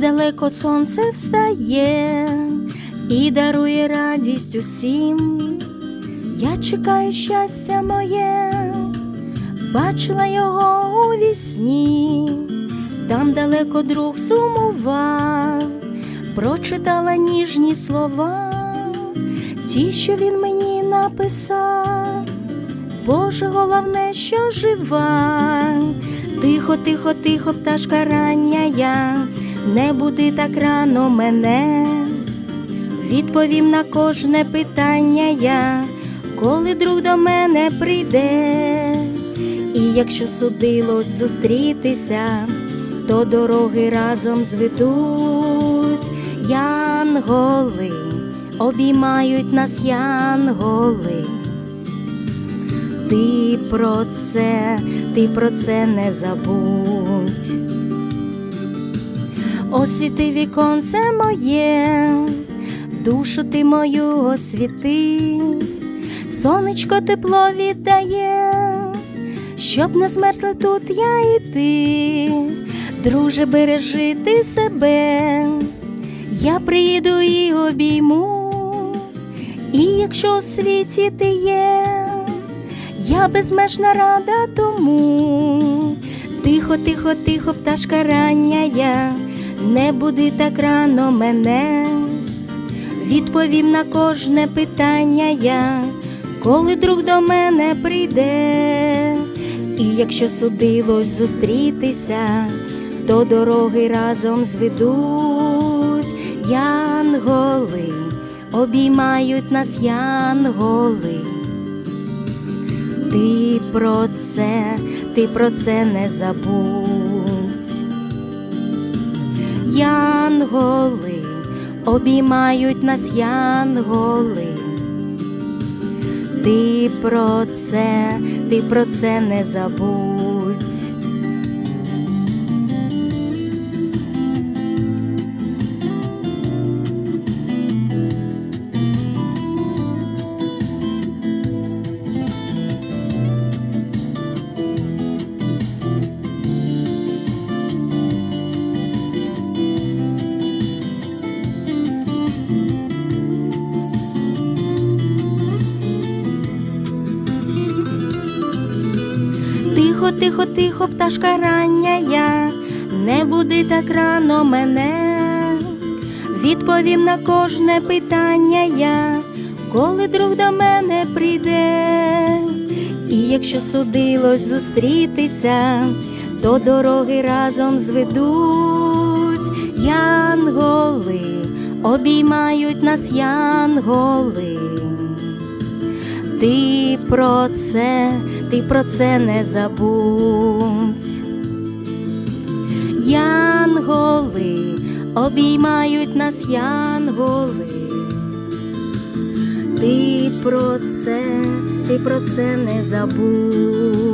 далеко сонце встає і дарує радість усім. Я чекаю щастя моє, бачила його у вісні, там далеко друг сумував, прочитала ніжні слова, ті, що він мені написав. Боже, головне, що жива, тихо, тихо, тихо, пташка рання я, не буди так рано мене, відповім на кожне питання я, коли друг до мене прийде, і якщо судилось зустрітися, то дороги разом зведуть, янголи, обіймають нас янголи. Ти про це, ти про це не забудь. Освіти віконце моє, душу ти мою освіти, сонечко тепло віддає, щоб не змерзли тут я і ти, друже, бережи ти себе, я приїду і обійму, і якщо у світі ти є я безмежна рада тому. Тихо, тихо, тихо, пташка рання не буди так рано мене, відповім на кожне питання я, коли друг до мене прийде, і якщо судилось зустрітися, то дороги разом зведуть, янголи, обіймають нас янголи. Ти про це, ти про це не забудь. Янголи, обіймають нас янголи. Ти про це, ти про це не забудь. Тихо, тихо, пташка рання я, не буди так рано мене, відповім на кожне питання я, коли друг до мене прийде, і якщо судилось зустрітися, то дороги разом зведуть, янголи, обіймають нас янголи. Ти про це, ти про це не забудь. Янголи, обіймають нас янголи. Ти про це, ти про це не забудь.